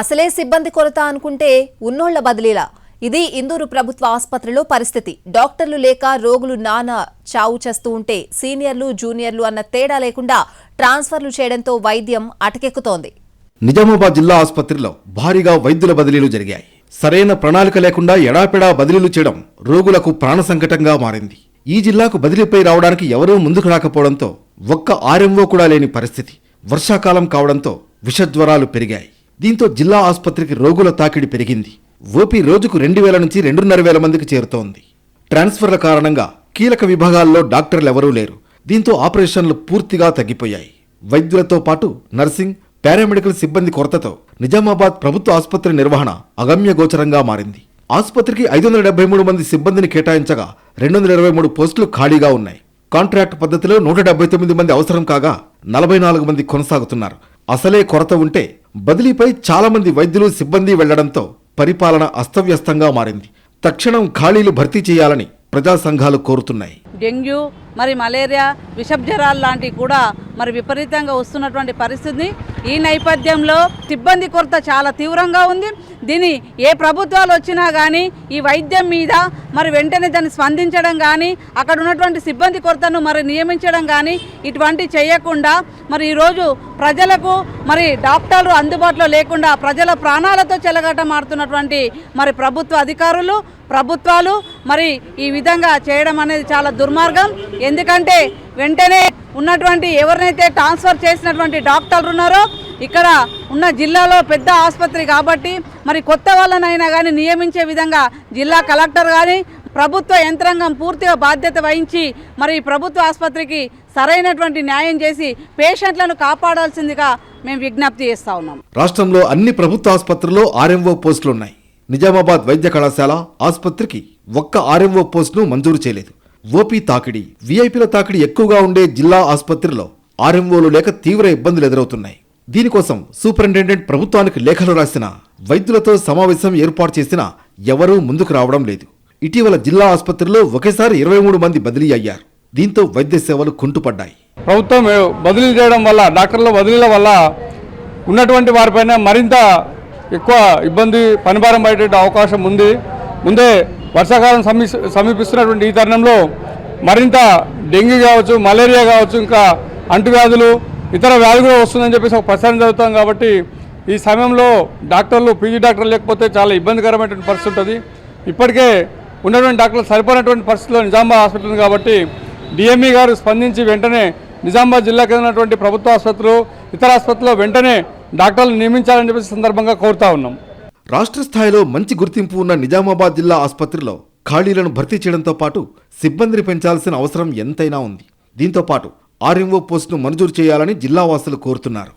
అసలే సిబ్బంది కొరత అనుకుంటే ఉన్నోళ్ళ బదిలీలా. ఇది ఇందూరు ప్రభుత్వ ఆసుపత్రిలో పరిస్థితి. డాక్టర్లు లేక రోగులు నానా చావు చేస్తూ ఉంటే సీనియర్లు జూనియర్లు అన్న తేడా లేకుండా ట్రాన్స్ఫర్లు చేయడంతో వైద్యం అటకెక్కుతోంది. నిజామాబాద్ జిల్లా ఆసుపత్రిలో భారీగా వైద్యుల బదిలీలు జరిగాయి. సరైన ప్రణాళిక లేకుండా ఎడాపెడా బదిలీలు చేయడం రోగులకు ప్రాణ సంకటంగా మారింది. ఈ జిల్లాకు బదిలీపై రావడానికి ఎవరూ ముందుకు రాకపోవడంతో ఒక్క ఆర్ఎంఓ కూడా లేని పరిస్థితి. వర్షాకాలం కావడంతో విషజ్వరాలు పెరిగాయి. దీంతో జిల్లా ఆసుపత్రికి రోగుల తాకిడి పెరిగింది. ఓపీ రోజుకు రెండు వేల నుంచి రెండున్నర వేల మందికి చేరుతోంది. ట్రాన్స్ఫర్ల కారణంగా కీలక విభాగాల్లో డాక్టర్లు ఎవరూ లేరు. దీంతో ఆపరేషన్లు పూర్తిగా తగ్గిపోయాయి. వైద్యులతో పాటు నర్సింగ్ పారామెడికల్ సిబ్బంది కొరతతో నిజామాబాద్ ప్రభుత్వ ఆసుపత్రి నిర్వహణ అగమ్యగోచరంగా మారింది. ఆసుపత్రికి ఐదు వందల డెబ్బై మూడు మంది సిబ్బందిని కేటాయించగా రెండు వందల ఇరవై మూడు పోస్టులు ఖాళీగా ఉన్నాయి. కాంట్రాక్ట్ పద్ధతిలో నూట డెబ్బై తొమ్మిది మంది అవసరం కాగా నలభై నాలుగు మంది కొనసాగుతున్నారు. అసలే కొరత ఉంటే బదిలీపై చాలామంది వైద్యులు సిబ్బంది వెళ్ళడంతో పరిపాలన అస్తవ్యస్తంగా మారింది. తక్షణం ఖాళీలు భర్తీ చేయాలని ప్రజా సంఘాలు కోరుతున్నాయి. డెంగ్యూ మరి మలేరియా విషబ్జరాలు లాంటివి కూడా మరి విపరీతంగా వస్తున్నటువంటి పరిస్థితి ఈ నేపథ్యంలో సిబ్బంది కొరత చాలా తీవ్రంగా ఉంది. దీని ఏ ప్రభుత్వాలు వచ్చినా కానీ ఈ వైద్యం మీద మరి వెంటనే దాన్ని స్పందించడం కానీ అక్కడ ఉన్నటువంటి సిబ్బంది కొరతను మరి నియమించడం కానీ ఇటువంటి చేయకుండా మరి ఈరోజు ప్రజలకు మరి డాక్టర్లు అందుబాటులో లేకుండా ప్రజల ప్రాణాలతో చెలగటమాడుతున్నటువంటి మరి ప్రభుత్వ అధికారులు ప్రభుత్వాలు మరి ఈ విధంగా చేయడం అనేది చాలా దుర్మార్గం. ఎందుకంటే వెంటనే ఉన్నటువంటి ఎవరినైతే ట్రాన్స్ఫర్ చేసినటువంటి డాక్టర్లు ఉన్నారో ఇక్కడ ఉన్న జిల్లాలో పెద్ద ఆసుపత్రి కాబట్టి మరి కొత్త వాళ్ళనైనా కానీ నియమించే విధంగా జిల్లా కలెక్టర్ కానీ ప్రభుత్వ యంత్రాంగం పూర్తిగా బాధ్యత వహించి మరి ప్రభుత్వ ఆసుపత్రికి సరైనటువంటి న్యాయం చేసి పేషెంట్లను కాపాడాల్సిందిగా మేము విజ్ఞప్తి చేస్తా ఉన్నాం. రాష్ట్రంలో అన్ని ప్రభుత్వ ఆసుపత్రుల్లో ఆర్ఎంఓ పోస్టులున్నాయి. నిజామాబాద్ వైద్య కళాశాల ఆసుపత్రికి ఒక్క ఆర్ఎంఓ పోస్టును మంజూరు చేయలేదు. ఓపీ తాకిడి వీఐపీల తాకిడి ఎక్కువగా ఉండే జిల్లా ఆసుపత్రిలో ఆర్ఎంఓలు లేక తీవ్ర ఇబ్బందులు ఎదురవుతున్నాయి. దీనికోసం సూపరింటెండెంట్ ప్రభుత్వానికి లేఖలు రాసిన వైద్యులతో సమావేశం ఏర్పాటు చేసినా ఎవరూ ముందుకు రావడం లేదు. ఇటీవల జిల్లా ఆసుపత్రిలో ఒకేసారి ఇరవై మూడు మంది బదిలీ అయ్యారు. దీంతో వైద్య సేవలు కుంటుపడ్డాయి. ప్రభుత్వం బదిలీ చేయడం వల్ల డాక్టర్ల బదిలీల వల్ల ఉన్నటువంటి వారిపైన మరింత ఎక్కువ ఇబ్బంది పనిభారం పడేట అవకాశం ఉంది. ముందే వర్షాకాలం సమీ సమీపిస్తున్నటువంటి ఈ తరుణంలో మరింత డెంగ్యూ కావచ్చు మలేరియా కావచ్చు ఇంకా అంటువ్యాధులు ఇతర వ్యాధులు కూడా వస్తుందని చెప్పేసి ఒక ప్రచారం జరుగుతాం కాబట్టి ఈ సమయంలో డాక్టర్లు పీజీ డాక్టర్లు లేకపోతే చాలా ఇబ్బందికరమైనటువంటి పరిస్థితి ఉంటుంది. ఇప్పటికే ఉన్నటువంటి డాక్టర్లు సరిపడినటువంటి పరిస్థితిలో నిజామాబాద్ హాస్పిటల్ ఉంది కాబట్టి డిఎంఈ గారు స్పందించి వెంటనే నిజామాబాద్ జిల్లాకి ఉన్నటువంటి ప్రభుత్వ ఆసుపత్రులు ఇతర ఆసుపత్రుల్లో వెంటనే డాక్టర్లు నియమించాలని చెప్పేసి సందర్భంగా కోరుతా ఉన్నాం. రాష్ట్ర స్థాయిలో మంచి గుర్తింపు ఉన్న నిజామాబాద్ జిల్లా ఆసుపత్రిలో ఖాళీలను భర్తీ చేయడంతో పాటు సిబ్బందిని పెంచాల్సిన అవసరం ఎంతైనా ఉంది. దీంతో పాటు ఆర్ఎంఓ పోస్టును మంజూరు చేయాలని జిల్లావాసులు కోరుతున్నారు.